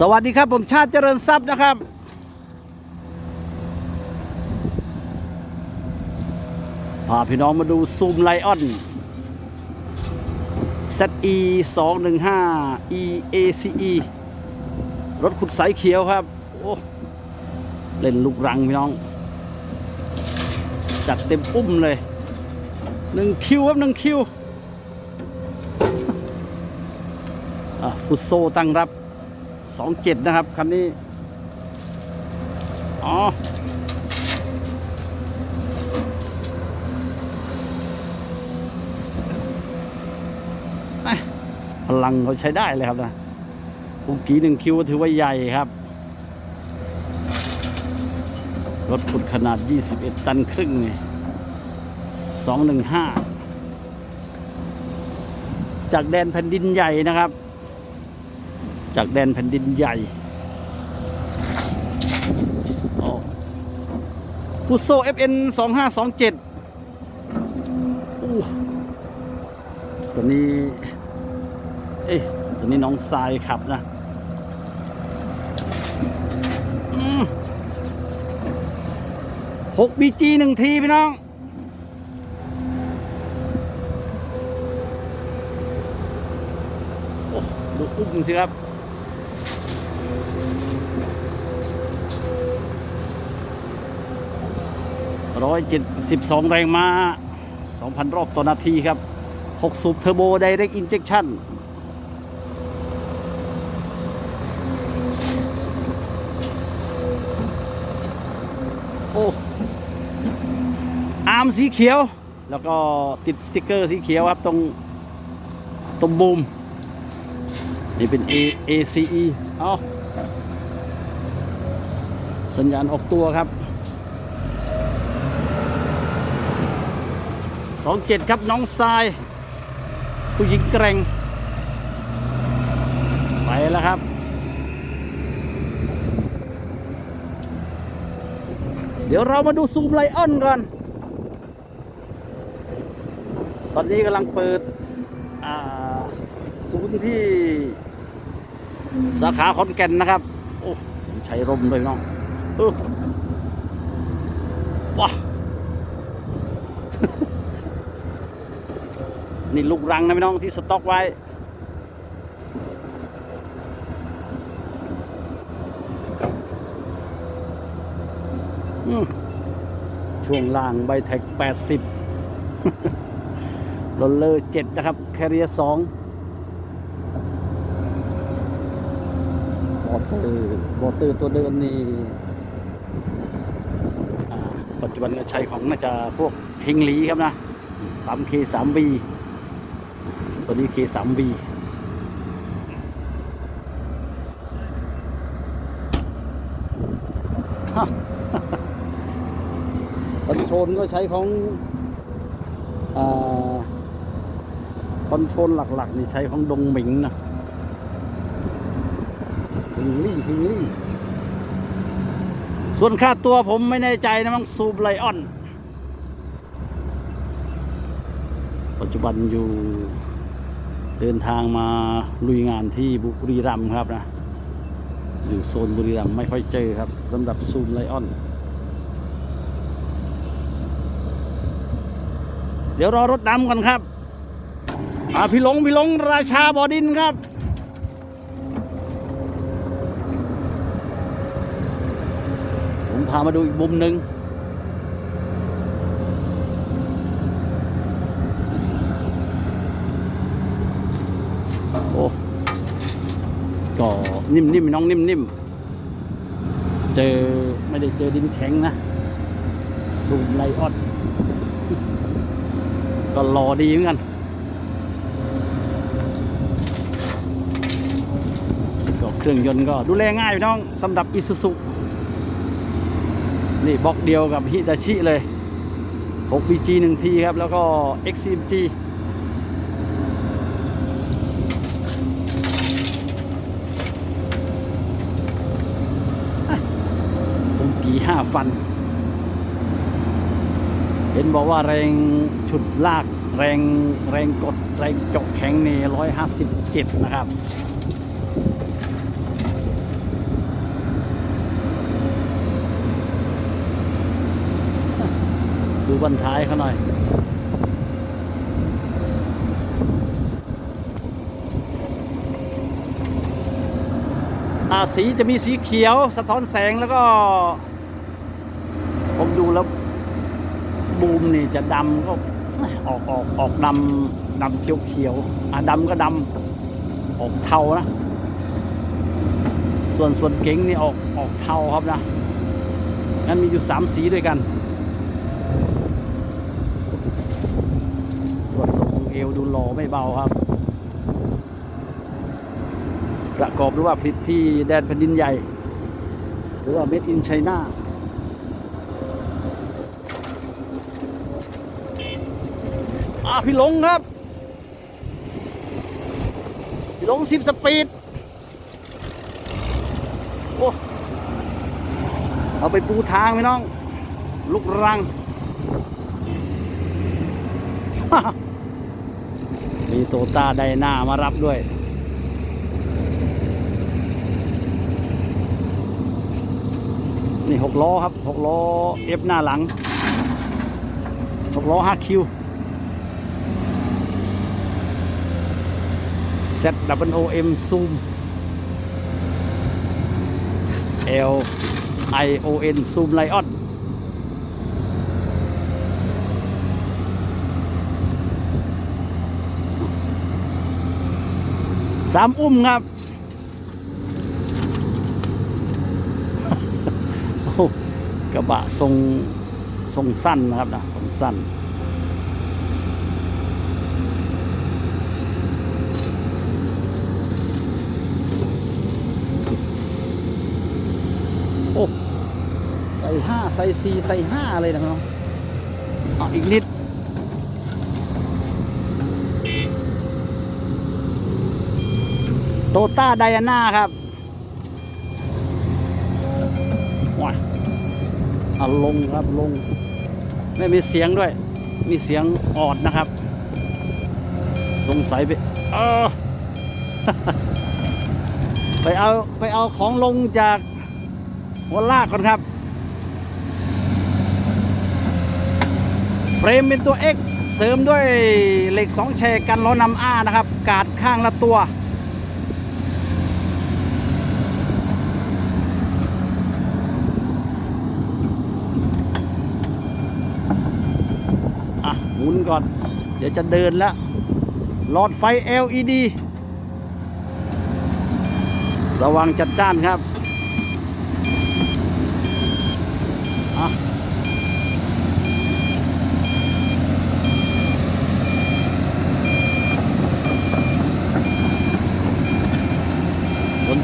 สวัสดีครับผมชาติเจริญทรัพย์นะครับ พาพี่น้องมาดูซูมไลออน ZE 215 EACE รถขุดสายเขียวครับ โอ้เล่นลูกรังพี่น้อง จัดเต็มอุ้มเลยหนึ่งคิวครับหนึ่งคิวอะฟุตโซตั้งรับ สองเจ็ดนะครับคันนี้ อ๋อ พลังเขาใช้ได้เลยครับนะปุกกีหนึ่งคิวถือว่าใหญ่ครับ รถขุดขนาด 21 ตันครึ่งนี่215จากแดนแผ่นดินใหญ่นะครับ จากแดนแผ่นดินใหญ่ฟุตโซ FN 2527อู้ตัวนี้ เอ้ยตัวนี้น้องทรายขับนะหกบีจีหนึ่งทีพี่น้องโอ้ดูอุ้มสิครับ ร้อยเจ็ดสิบสองแรงม้าสองพันรอบต่อนาทีครับหกสูบเทอร์โบไดเรกอินเจคชั่นโอ้อาร์มสีเขียว แล้วก็ติดสติกเกอร์สีเขียวครับ ตรงตรงบูม นี่เป็น A ACE เอาสัญญาณออกตัวครับ สองเจ็ดครับน้องทราย ผู้หญิงแกร่ง ไปแล้วครับ เดี๋ยวเรามาดูซูมไลออนก่อน ตอนนี้กำลังเปิดศูนย์ที่สาขาขอนแก่นนะครับ โอ้ใช้ร่มด้วยน้อง เออว้า นี่ลูกรังนะพี่น้องที่สต็อกไว้ ช่วงล่างใบแท็ก 80โรลเลอร์7นะครับ แคเรีย2บอเตอร์บอเตอร์ตัวเดิมนี่ปัจจุบันใช้ของน่าจะพวกเฮงลีครับนะปั๊ม K3B ตัวนี้ K3B ฮะคอนโทรลก็ใช้ของอคอนโทรลหลัก ๆ นี่ใช้ของดงหมิงนะฮิงลี่ฮิงลี่ส่วนค่าตัวผมไม่แน่ใจนะมั้งซูบไลออน ปัจจุบันอยู่เดินทางมาลุยงานที่บุรีรัมย์ครับนะอยู่โซนบุรีรัมย์ไม่ค่อยเจอครับสำหรับซูมไลออน เดี๋ยวรอรถดำก่อนครับอ่าพี่หลงพี่หลงราชาบอดินครับผมพามาดูอีกมุมหนึ่งโอ้ นิ่มๆน้องนิ่มๆเจอไม่ได้เจอดินแข็งนะซูมไลออนก็รอดีเหมือนกันก็เครื่องยนต์ก็ดูแลง่ายพี่น้องสำหรับอิซูซุนี่บล็อกเดียวกับฮิตาชิเลย 6BG 1ทีครับ แล้วก็ XCMG าฟัน เห็นบอกว่าแรงฉุดลากแรงแรงกดแรงจกแข็งในี่ร้อยห้าสิบเจ็ดนะครับดูบันท้ายเขาหน่อย สีจะมีสีเขียว สะท้อนแสงแล้วก็ ผมดูแล้วบูมนี่จะดำก็ออกออกออกดำดำเขียวเขียวอะดำก็ดำออกเทานะ ส่วนส่วนเก๋งนี่ออกออกเทาครับนะงั้นมีอยู่สามสีด้วยกัน ส่วนทรงของเอวดูหล่อไม่เบาครับ ประกอบหรือว่าผลิตที่แดนแผ่นดินใหญ่ หรือว่า made in China อ่า พี่หลงครับ พี่หลงสิบสปีด โอ้เอาไปปูทางไหมน้อง ลูกรัง มีโตต้าไดนามารับด้วยนี่หกล้อครับหกล้อเอฟหน้าหลังหกล้อห้าคิว Z W O M Zoom L I O N Zoom Lion สามอุ้มครับ กระบะทรงทรงสั้นนะครับนะทรงสั้น โอ้ ใส่ห้าใส่สี่ใส่ห้าเลยนะครับเอาอีกนิด โตต้าไดอาน่าครับว้าเอาลงครับลง ไม่มีเสียงด้วย มีเสียงออดนะครับ สงสัยไปเออไปเอาไปเอาของลงจากหัวลากก่อนครับ เฟ รมเป็นตัว X เสริมด้วยเหล็ก2แฉกกันล้อนำอ้านะครับ กาดข้างละตัว อะหมุนก่อน เดี๋ยวจะเดินแล้ว หลอดไฟ LED สว่างจัดจ้านครับ